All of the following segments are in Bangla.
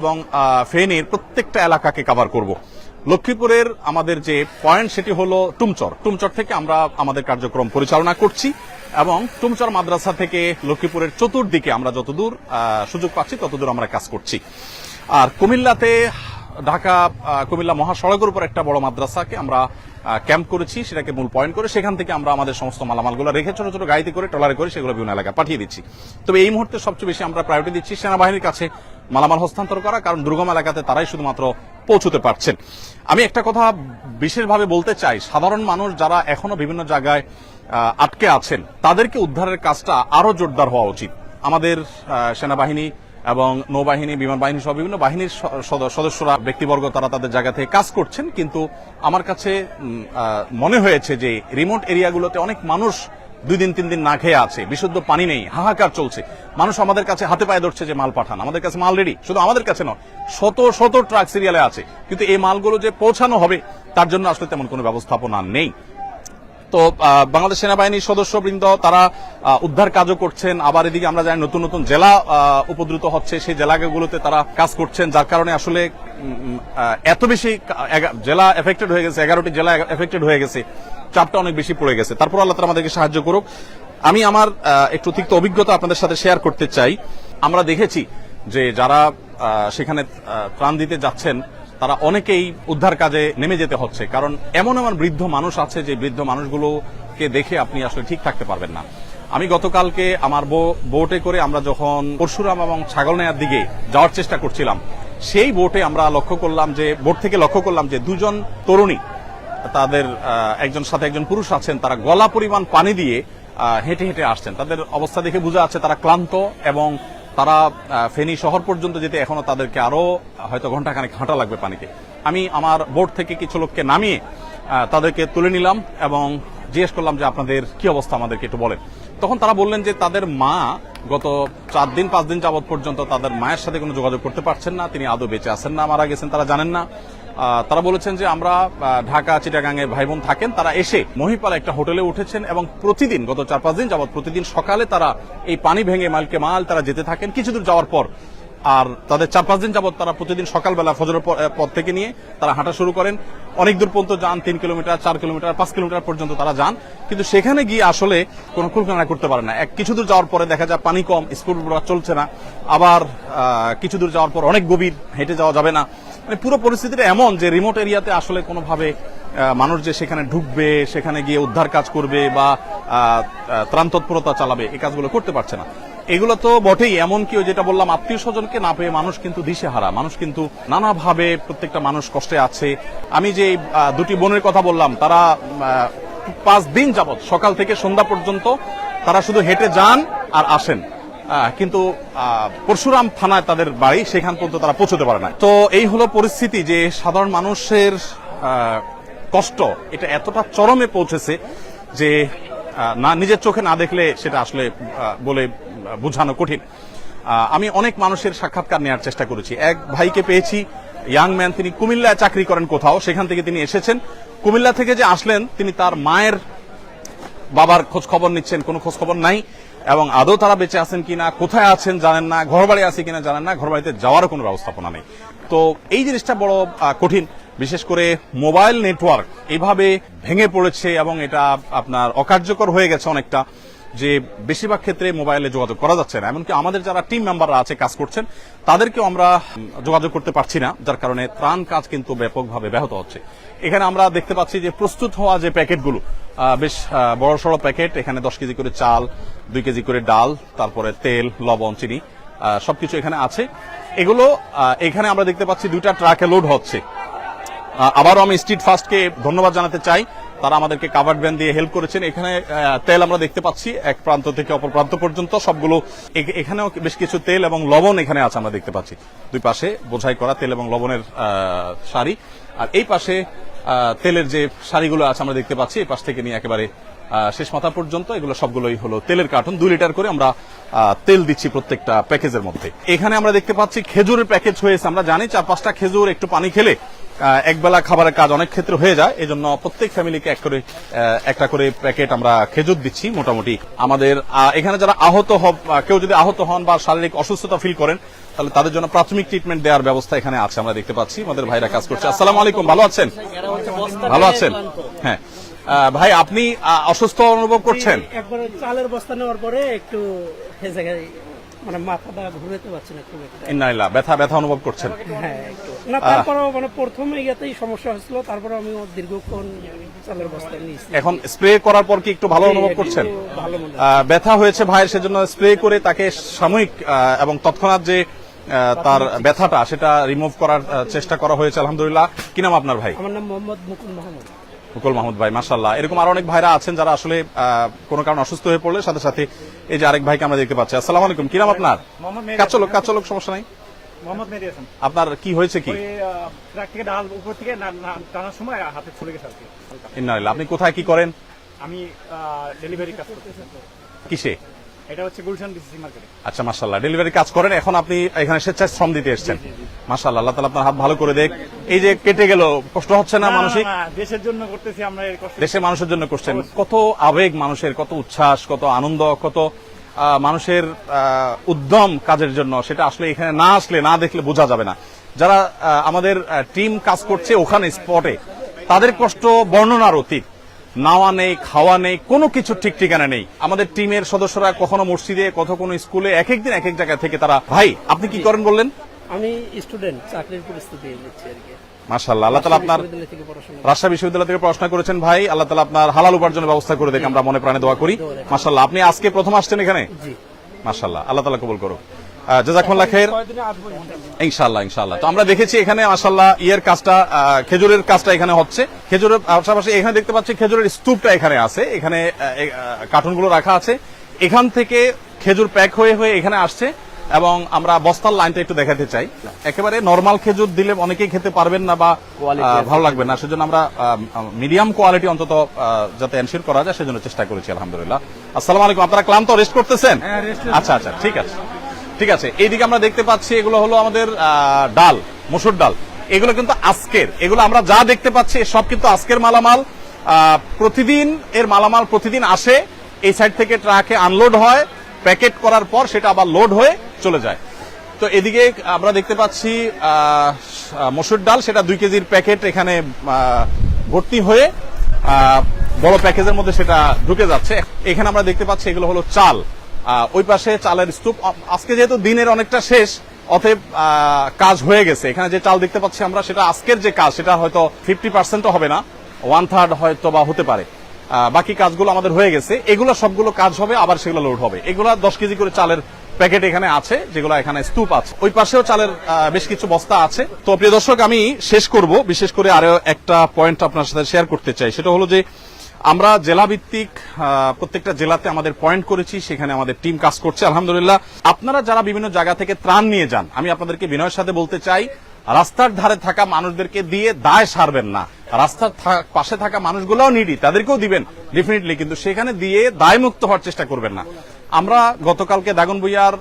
এবং ফেনীর প্রত্যেকটা এলাকাকে কভার করব। লক্ষ্মীপুরের আমাদের যে পয়েন্ট সেটি হলো টুমচর। টুমচর থেকে আমরা আমাদের কার্যক্রম পরিচালনা করছি এবং টুমচর মাদ্রাসা থেকে লক্ষ্মীপুরের চতুর্দিকে আমরা যতদূর সুযোগ পাচ্ছি ততদূর আমরা কাজ করছি। আর কুমিল্লাতে ঢাকা কুমিল্লা মহাসড়কের উপর একটা বড় মাদ্রাসাকে আমরা ক্যাম্প করেছি, সেটাকে মূল পয়েন্ট করে সেখান থেকে আমরা আমাদের সমস্ত মালামালগুলো রেখে ছোট ছোট গাড়িতে করে ট্রলারে করে সেগুলো বিভিন্ন এলাকায় পাঠিয়ে দিচ্ছি। তবে এই মুহূর্তে সবচেয়ে বেশি আমরা প্রায়োরিটি দিচ্ছি সেনাবাহিনীর কাছে মালামাল হস্তান্তর করা, কারণ দুর্গম এলাকাতে তারাই শুধুমাত্র পৌঁছতে পারছেন। আমি একটা কথা বিশেষভাবে বলতে চাই, সাধারণ মানুষ যারা এখনও বিভিন্ন জায়গায় আটকে আছেন, তাদেরকে উদ্ধারের কাজটা আরও জোরদার হওয়া উচিত। আমাদের সেনাবাহিনী এবং নৌবাহিনী বিমান বাহিনী সহ বিভিন্ন বাহিনীর সদস্যরা, ব্যক্তিবর্গ তারা তাদের জায়গা থেকে কাজ করছেন। কিন্তু আমার কাছে মনে হয়েছে যে রিমোট এরিয়াগুলোতে অনেক মানুষ দুই দিন, তিন দিন না খেয়ে আছে। বিশুদ্ধ পানি নেই, হাহাকার চলছে। মানুষ আমাদের কাছে হাতে পায়ে ধরছে যে মাল পাঠান। আমাদের কাছে মাল রেডি শুধু আমাদের কাছে নয়, শত শত ট্রাক সিরিয়ালে আছে। কিন্তু এই মালগুলো যে পৌঁছানো হবে, তার জন্য আসলে তেমন কোনো ব্যবস্থাপনা নেই। তো বাংলাদেশ সেনাবাহিনীর সদস্যবৃন্দ, তারা উদ্ধার কাজও করছেন। আবার এদিকে আমরা জানি নতুন নতুন জেলা উপদ্রুত হচ্ছে। সেই জেলাগুলোতে তারা কাজ করছেন, যার কারণে আসলে এত বেশি জেলা এফেক্টেড হয়ে গেছে, এগারোটি জেলা এফেক্টেড হয়ে গেছে। চাপটা অনেক বেশি পড়ে গেছে। তারপর আল্লাহ তালা আমাদেরকে সাহায্য করুক। আমি আমার একটু তিক্ত অভিজ্ঞতা আপনাদের সাথে শেয়ার করতে চাই। আমরা দেখেছি যে যারা সেখানে ত্রাণ দিতে যাচ্ছেন তারা অনেকেই উদ্ধার কাজে নেমে যেতে হচ্ছে, কারণ এমন এমন বৃদ্ধ মানুষ আছে যে বৃদ্ধ মানুষগুলোকে দেখে আপনি আসলে ঠিক থাকতে পারবেন না। আমি গতকালকে আমার বোটে করে আমরা যখন পরশুরাম এবং ছাগলনাইয়ার দিকে যাওয়ার চেষ্টা করছিলাম, সেই বোটে আমরা লক্ষ্য করলাম যে, বোট থেকে লক্ষ্য করলাম যে দুজন তরুণী, তাদের একজন সাথে একজন পুরুষ আছেন, তারা গলা পরিমাণ পানি দিয়ে হেঁটে হেঁটে আসছেন। তাদের অবস্থা দেখে বোঝা যাচ্ছে তারা ক্লান্ত এবং তারা ফেনী শহর পর্যন্ত যেতে এখনও তাদেরকে আরও হয়তো ঘন্টাখানেক হাঁটা লাগবে পানিতে। আমি আমার বোর্ড থেকে কিছু লোককে নামিয়ে তাদেরকে তুলে নিলাম এবং জিজ্ঞেস করলাম যে আপনাদের কি অবস্থা আমাদেরকে একটু বলেন। তখন তারা বললেন যে তাদের মা গত চার দিন, পাঁচ দিন যাবৎ পর্যন্ত তাদের মায়ের সাথে কোনো যোগাযোগ করতে পারছেন না, তিনি আদৌ বেঁচে আছেন না, মারা গেছেন তারা জানেন না। তারা বলেছেন যে আমরা ঢাকা, চিটাগাঙে ভাই বোন থাকেন, তারা এসে মহিপালা একটা হোটেলে উঠেছেন এবং প্রতিদিন, গত চার, পাঁচ দিন যাবৎ প্রতিদিন সকালে তারা এই পানি ভেঙে মালকে মাল তারা যেতে থাকেন, কিছু দূর যাওয়ার পর। আর তাদের চার, পাঁচ দিন যাবৎ তারা প্রতিদিন সকালবেলা ফজরের পর- পর থেকে নিয়ে তারা হাঁটা শুরু করেন। অনেক দূর পর্যন্ত যান, তিন কিলোমিটার, চার কিলোমিটার, পাঁচ কিলোমিটার পর্যন্ত তারা যান। কিন্তু সেখানে গিয়ে আসলে কোনো কুলকানা করতে পারে না। এক, কিছু দূর যাওয়ার পরে দেখা যায় পানি কম স্কুল চলছে না। আবার কিছু দূর যাওয়ার পর অনেক গভীর, হেঁটে যাওয়া যাবে না। মানে পুরো পরিস্থিতিটা এমন যে রিমোট এরিয়াতে আসলে কোনোভাবে মানুষ যে সেখানে ঢুকবে, সেখানে গিয়ে উদ্ধার কাজ করবে বা ত্রাণ তৎপরতা চালাবে, এই কাজগুলো করতে পারছে না। এগুলো তো বটেই, এমনকি যেটা বললাম, আত্মীয় স্বজনকে না পেয়ে মানুষ কিন্তু দিশেহারা। মানুষ কিন্তু নানাভাবে প্রত্যেকটা মানুষ কষ্টে আছে। আমি যে দুটি বোনের কথা বললাম, তারা পাঁচ দিন যাবৎ সকাল থেকে সন্ধ্যা পর্যন্ত তারা শুধু হেঁটে যান আর আসেন। কিন্তু পরশুরাম থানায় তাদের বাড়ি, সেখান পর্যন্ত তারা পৌঁছতে পারে না তো এই হলো পরিস্থিতি যে সাধারণ মানুষের কষ্ট, এটা এতটা চরমে পৌঁছেছে যে না, নিজের চোখে না দেখলে সেটা আসলে বলে বোঝানো কঠিন। আমি অনেক মানুষের সাক্ষাৎকার নেওয়ার চেষ্টা করেছি। এক ভাইকে পেয়েছি, ইয়াং ম্যান, তিনি কুমিল্লায় চাকরি করেন কোথাও, সেখান থেকে তিনি এসেছেন। কুমিল্লা থেকে যে আসলেন, তিনি তার মায়ের বাবার খোঁজ খবর নিচ্ছেন, কোনো খোঁজ খবর নাই। এবং আদৌ তারা বেঁচে আছেন কিনা, কোথায় আছেন জানেন না ঘর বাড়ি আছে কিনা জানেন না ঘর বাড়িতে যাওয়ারও কোনো ব্যবস্থাপনা নেই। তো এই জিনিসটা বড় কঠিন, বিশেষ করে মোবাইল নেটওয়ার্ক এভাবে ভেঙে পড়েছে এবং এটা আপনার অকার্যকর হয়ে গেছে অনেকটা। যে বেশিরভাগ ক্ষেত্রে মোবাইলে যোগাযোগ করা যাচ্ছে না। এমনকি আমাদের যারা টিম মেম্বাররা আছে, কাজ করছেন, তাদেরকেও আমরা যোগাযোগ করতে পারছি না, যার কারণে ত্রাণ কাজ কিন্তু ব্যাপকভাবে ব্যাহত হচ্ছে। এখানে আমরা দেখতে পাচ্ছি যে প্রস্তুত হওয়া যে প্যাকেটগুলো বেশ বড় সড়ো প্যাকেট, এখানে দশ কেজি করে চাল, দুই কেজি করে ডাল, তারপরে তেল, লবণ, চিনি সবকিছু এখানে আছে। এগুলো এখানে আমরা দেখতে পাচ্ছি দুইটা ট্রাকে লোড হচ্ছে। আবারও আমি স্ট্রিট ফাস্টকে ধন্যবাদ জানাতে চাই। তারা আমাদেরকে কাভার্ড ভ্যান দিয়ে হেল্প করেছেন। এখানে তেল আমরা দেখতে পাচ্ছি, এক প্রান্ত থেকে অপর প্রান্ত পর্যন্ত। সবগুলো এখানেও বেশ কিছু তেল এবং লবণ এখানে আছে আমরা দেখতে পাচ্ছি। দুই পাশে বোঝাই করা তেল এবং লবণের শাড়ি আর এই পাশে তেলের যে শাড়িগুলো আছে আমরা দেখতে পাচ্ছি, এই পাশ থেকে নিয়ে একেবারে শেষ মাথা পর্যন্ত। এগুলো সবগুলোই হলো তেলের কার্টন। দুই লিটার করে আমরা তেল দিচ্ছি প্রত্যেকটা প্যাকেজের মধ্যে। এখানে আমরা দেখতে পাচ্ছি খেজুরের প্যাকেজ হয়েছে। আমরা জানি চার পাঁচটা খেজুর, একটু পানি খেলে একবেলা খাবারের কাজ অনেক ক্ষেত্রে হয়ে যায় এই জন্য প্রত্যেক ফ্যামিলিকে এক করে একটা করে প্যাকেট আমরা খেজুর দিচ্ছি মোটামুটি। আমাদের এখানে যারা আহত কেউ যদি আহত হন বা শারীরিক অসুস্থতা ফিল করেন, তাহলে তাদের জন্য প্রাথমিক ট্রিটমেন্ট দেওয়ার ব্যবস্থা এখানে আছে, আমরা দেখতে পাচ্ছি। আমাদের ভাইরা কাজ করছে। আসসালাম আলাইকুম, ভালো আছেন? ভালো আছেন? হ্যাঁ। ভাই, আপনি অসুস্থ অনুভব করছেন? চালের বস্তা নেওয়ার পরে একটু মানে মাথাটা ঘুরাতে পারছি না খুব একটা। ব্যথা ব্যথা অনুভব করছেন? হ্যাঁ একটু। না তারপরেও মানে প্রথমে ইয়াতেই সমস্যা হয়েছিল তারপরে আমি দীর্ঘক্ষণ চালের বস্তা নিয়েছি এখন স্প্রে করার পর কি একটু ভালো অনুভব করছেন? ভালো ব্যথা হয়েছে ভাইয়ের সেজন্য স্প্রে করে তাকে সাময়িক এবং তৎক্ষণাৎ যে তার ব্যথাটা সেটা রিমুভ করার চেষ্টা করা হয়েছে আলহামদুলিল্লাহ। কি নাম আপনার ভাই? আমার নাম মোহাম্মদ মুকুল মাহমুদ। মুকুল মাহমুদ ভাই মাসাল্লাহ এরকম আরও অনেক ভাইরা আছেন যারা আসলে কোনো কারণে অসুস্থ হয়ে পড়লে সাথে সাথে এই যে আরেক ভাইকে আমরা দেখতে পাচ্ছি। আসসালাম আলাইকুম। কি নাম আপনার? কাচলক কাচলক সমস্যা নাই? মোহাম্মদ মেহেদি হাসান। আপনার কি হয়েছে কি? ট্রাক থেকে ডাল উপর থেকে না- না- টানার সময় হাতে ফুলে গেছে আর কি। আপনি কোথায় কি করেন? আমি ডেলিভারি কাজ করতেছি। কিসে? এটা হচ্ছে গুলশান ডিসিসি মার্কেটে আচ্ছা মাশাল্লাহ ডেলিভারি কাজ করেন এখন আপনি এখানে স্বেচ্ছায় শ্রম দিতে এসেছেন। মাশাল্লাহ আল্লাহ তালা আপনার হাত ভালো করে দেখ। এই যে কেটে গেল কষ্ট হচ্ছে না মানসিক? দেশের জন্য করতেছি আমরা এই কষ্ট। দেশের মানুষের জন্য করছেন। কত আবেগ মানুষের কত উচ্ছ্বাস কত আনন্দ কত মানুষের উদ্যম কাজের জন্য। সেটা আসলে এখানে না আসলে না দেখলে বোঝা যাবে না। যারা আমাদের টিম কাজ করছে ওখানে স্পটে তাদের কষ্ট বর্ণনার অতীত। নাওয়া নেই খাওয়া নেই কোনো কিছু ঠিক ঠিকানা নেই। আমাদের টিমের সদস্যরা কখনো মসজিদে কত কোনো স্কুলে এক এক দিন এক এক জায়গা থেকে তারা ভাই আপনি কি করেন বললেন? আমি স্টুডেন্ট চাকরির পরিস্থিতি নিচ্ছি আর কি। মাশাল্লাহ আল্লাহ তালা আপনার বিশ্ববিদ্যালয় রাজশাহী বিশ্ববিদ্যালয় থেকে পড়াশোনা করেছেন ভাই। আল্লাহ তালা আপনার হালাল উপার্জনের ব্যবস্থা করে দেখ আমরা মনে প্রাণে দোয়া করি। মাশাল্লাহ আপনি আজকে প্রথম আসছেন এখানে? মাশাল্লাহ আল্লাহ তালা কবুল আহ, জাজাকুমুল্লাহ খের। ইনশাল্লাহ ইনশাল্লাহ তো আমরা দেখেছি এখানে মাশাল্লাহ ইয়ের কাজটা খেজুরের কাজটা এখানে হচ্ছে। খেজুরের পাশাপাশি এখানে দেখতে পাচ্ছি খেজুরের স্তূপটা এখানে আছে। এখানে কার্টুনগুলো রাখা আছে। এখান থেকে খেজুর প্যাক হয়ে হয়ে এখানে আসছে এবং আমরা বস্তার লাইনটা একটু দেখাতে চাই। একেবারে নর্মাল খেজুর দিলে অনেকেই খেতে পারবেন না বা ভালো লাগবে না। সেজন্য আমরা মিডিয়াম কোয়ালিটি অন্তত যাতে এনশিওর করা যায় সেজন্য চেষ্টা করেছি আলহামদুলিল্লাহ। আসসালামু আলাইকুম আপনারা ক্লান্ত রেস্ট করতেছেন? আচ্ছা আচ্ছা ঠিক আছে। ঠিক আছে, এইদিকে আমরা দেখতে পাচ্ছি এগুলো হলো আমাদের ডাল, মসুর ডাল। এগুলো কিন্তু আজকের, এগুলো আমরা যা দেখতে পাচ্ছি সব কিন্তু আজকের মালামাল। প্রতিদিন, এর মালামাল প্রতিদিন আসে, এই সাইড থেকে ট্রাকে আনলোড হয়, প্যাকেট করার পর সেটা আবার লোড হয়ে চলে যায়। তো এদিকে আমরা দেখতে পাচ্ছি মসুর ডাল, সেটা দুই কেজির প্যাকেট এখানে ভর্তি হয়ে বড় প্যাকেজের মধ্যে সেটা ঢুকে যাচ্ছে। এখানে আমরা দেখতে পাচ্ছি এগুলো হলো চাল। ওই পাশে চালের স্তূপ। আজকে যেহেতু দিনের অনেকটা শেষ, অতএব কাজ হয়ে গেছে। এখানে যে চাল দেখতে পাচ্ছি আমরা, সেটা আজকের যে কাজ, সেটা হয়তো ফিফটি পার্সেন্টও হবে না। ওয়ান থার্ড হয়তো বা হতে পারে। বাকি কাজগুলো আমাদের হয়ে গেছে। এগুলো সবগুলো কাজ হবে, আবার সেগুলো লোড হবে। এগুলো দশ কেজি করে চালের প্যাকেট এখানে আছে, যেগুলো এখানে স্তূপ আছে। ওই পাশেও চালের বেশ কিছু বস্তা আছে। তো প্রিয় দর্শক, আমি শেষ করব। বিশেষ করে আরও একটা পয়েন্ট আপনার সাথে শেয়ার করতে চাই। সেটা হলো যে আমরা জেলা ভিত্তিক আহ, প্রত্যেকটা জেলাতে আমাদের পয়েন্ট করেছি সেখানে আমাদের টিম কাজ করছে আলহামদুলিল্লাহ। আপনারা যারা বিভিন্ন জায়গা থেকে ত্রাণ নিয়ে যান আমি আপনাদেরকে বিনয়ের সাথে বলতে চাই রাস্তার ধারে থাকা মানুষদেরকে দিয়ে দায় সারবেন না। রাস্তার পাশে থাকা মানুষগুলোও নিডি তাদেরকেও দিবেন ডেফিনেটলি কিন্তু সেখানে দিয়ে দায় মুক্ত হওয়ার চেষ্টা করবেন না। আমরা গতকালকে দাগন বইয়ার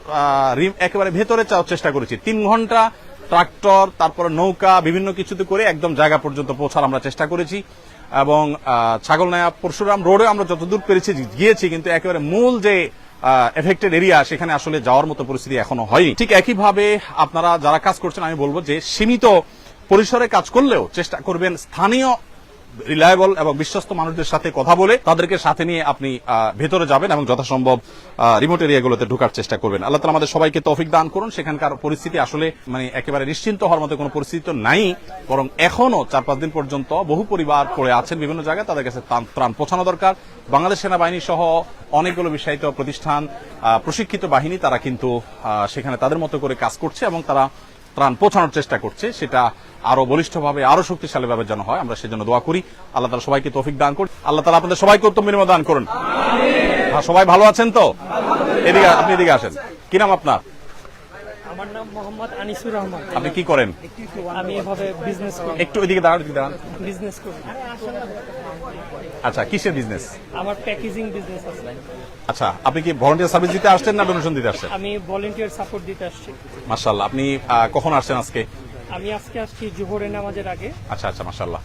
একেবারে ভেতরে যাওয়ার চেষ্টা করেছি। তিন ঘণ্টা ট্রাক্টর তারপরে নৌকা বিভিন্ন কিছুতে করে একদম জায়গা পর্যন্ত পৌঁছার আমরা চেষ্টা করেছি। এবং ছাগলনায়া পরশুরাম রোডে আমরা যতদূর পেরেছি গিয়েছি, কিন্তু একেবারে মূল যে এফেক্টেড এরিয়া সেখানে আসলে যাওয়ার মতো পরিস্থিতি এখনও হয়নি। ঠিক একইভাবে আপনারা যারা কাজ করছেন, আমি বলব যে, সীমিত পরিসরে কাজ করলেও চেষ্টা করবেন স্থানীয় রিলায়েবল এবং বিশ্বস্ত মানুষদের সাথে কথা বলে তাদেরকে সাথে নিয়ে আপনি ভেতরে যাবেন এবং যথাসম্ভব রিমোট এরিয়াগুলোতে ঢোকার চেষ্টা করবেন। আল্লাহ তালা আমাদের সবাইকে তৌফিক দান করুন। সেখানকার পরিস্থিতি আসলে মানে একেবারে নিশ্চিন্ত হওয়ার মতো কোনো পরিস্থিতি নাই। বরং এখনও চার পাঁচ দিন পর্যন্ত বহু পরিবার পড়ে আছেন বিভিন্ন জায়গায়। তাদের কাছে ত্রাণ- পৌঁছানো দরকার। বাংলাদেশ সেনাবাহিনী সহ অনেকগুলো বিষয়িত প্রতিষ্ঠান প্রশিক্ষিত বাহিনী তারা কিন্তু সেখানে তাদের মতো করে কাজ করছে এবং তারা ত্রাণ পৌঁছানোর চেষ্টা করছে সেটা আরও বলিষ্ঠভাবে আরও শক্তিশালী ভাবে যেন হয় আমরা সেজন্য দোয়া করি। আল্লাহ তালা সবাইকে তৌফিক দান করুন। আল্লাহ তালা আপনাদের সবাইকে উত্তম বিনিময় দান করুন। হ্যাঁ, সবাই ভালো আছেন তো? এদিকে আপনি এদিকে আসেন। কি নাম আপনার? আমার নাম মোহাম্মদ আনিসুর রহমান। আপনি কি করেন? আমি এভাবে বিজনেস করি। একটু এদিকে দাঁড়ান এদিকে দাঁড়ান। বিজনেস করি। আচ্ছা কিসের বিজনেস আমার প্যাকেজিং বিজনেস আছে। আচ্ছা আপনি কি ভলান্টিয়ার সার্ভিস দিতে আসছেন না ডোনেশন দিতে আসছেন? আমি ভলেন্টিয়ার সাপোর্ট দিতে আসছি। মার্শাল্লাহ আপনি আহ, কখন আসছেন আজকে? আমি আজকে আসছি জোহরের নামাজের আগে। আচ্ছা আচ্ছা মাশাল্লাহ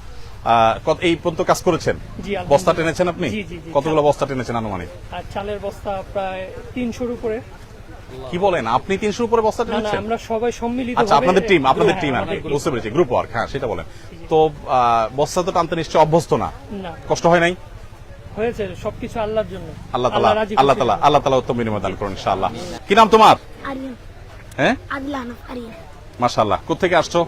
কত এই পর্যন্ত কাজ করেছেন? জি, আলহামদুলিল্লাহ। বস্তা টেনেছেন আপনি? জি, জি, জি। কতগুলো বস্তা টেনেছেন আনুমানিক? আর চালের বস্তা প্রায় তিনশোর উপরে। কি বলেন? আপনি তিনশোর উপরে বস্তা টেনেছেন আমরা সবাই সম্মিলিত আচ্ছা আপনাদের টিম আপনাদের টিম আর বুঝতে পেরেছি গ্রুপ ওয়ার্ক হ্যাঁ সেটা বলেন। তো বস্তা তো টানতে নিশ্চয় অভ্যস্ত না? কষ্ট হয় নাই? হয়েছে সবকিছু আল্লাহর জন্য। আল্লাহ তালা আল্লাহ তালা। আল্লাহ তালা উত্তম বিনিময় দান করুন ইনশাআল্লাহ। কি নাম তোমার? আরিয়ান। হ্যাঁ? আদলান আরিয়ান। মাশাআল্লাহ। কোথেকে আসছো?